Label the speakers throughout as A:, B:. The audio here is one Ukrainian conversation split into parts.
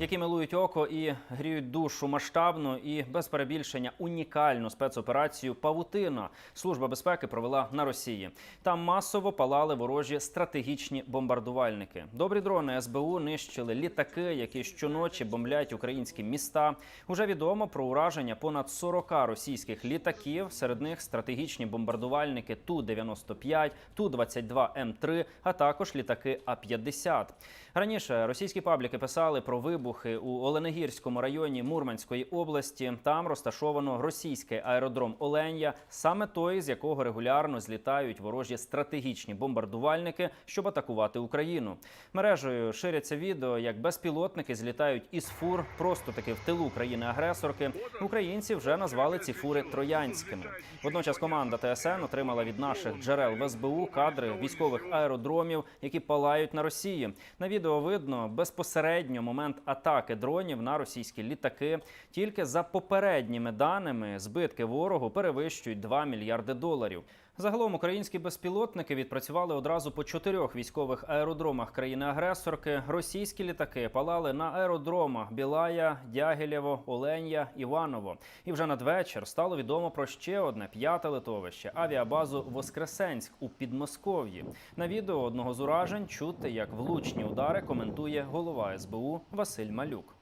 A: які милують око і гріють душу масштабну і без перебільшення унікальну спецоперацію Павутина служба безпеки провела на Росії. Там масово палали ворожі стратегічні бомбардувальники. Добрі дрони СБУ нищили літаки, які щоночі бомблять українські міста. Уже відомо про ураження понад 40 російських літаків. Серед них стратегічні бомбардувальники Ту 95 Ту 22 М3, а також літаки А 50 Раніше російські пабліки писали про вибухи у Оленегірському районі Мурманської області. Там розташовано російський аеродром Оленя, саме той, з якого регулярно злітають ворожі стратегічні бомбардувальники, щоб атакувати Україну. Мережею ширяться відео, як безпілотники злітають із фур, просто таки в тилу країни-агресорки. Українці вже назвали ці фури троянськими. Водночас команда ТСН отримала від наших джерел в СБУ кадри військових аеродромів, які палають на Росії. На відео видно безпосередньо момент атаки дронів на російські літаки. Тільки за попередніми даними збитки ворогу перевищують 2 мільярди доларів. Загалом українські безпілотники відпрацювали одразу по чотирьох військових аеродромах країни-агресорки. Російські літаки палали на аеродромах Білая, Дягілєво, Оленя, Іваново. І вже надвечір стало відомо про ще одне п'яте литовище авіабазу Воскресенськ у Підмосков'ї. На відео одного з уражень чути, як влучні удари коментує голова СБУ Василь Малюк.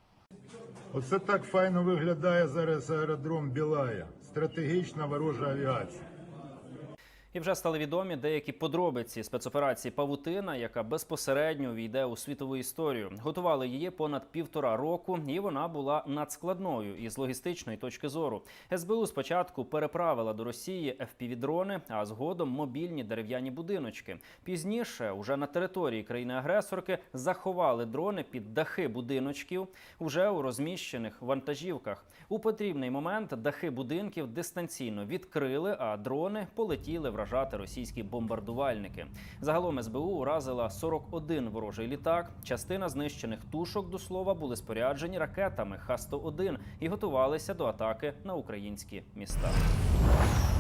B: Оце так файно виглядає зараз аеродром Білая. Стратегічна ворожа авіація.
A: І вже стали відомі деякі подробиці спецоперації Павутина, яка безпосередньо війде у світову історію. Готували її понад півтора року, і вона була надскладною із логістичної точки зору. СБУ спочатку переправила до Росії FPV-дрони, а згодом мобільні дерев'яні будиночки. Пізніше, уже на території країни-агресорки, заховали дрони під дахи будиночків, уже у розміщених вантажівках. У потрібний момент дахи будинків дистанційно відкрили, а дрони полетіли вражати російські бомбардувальники. Загалом СБУ уразила 41 ворожий літак. Частина знищених тушок до слова були споряджені ракетами Х-101 і готувалися до атаки на українські міста.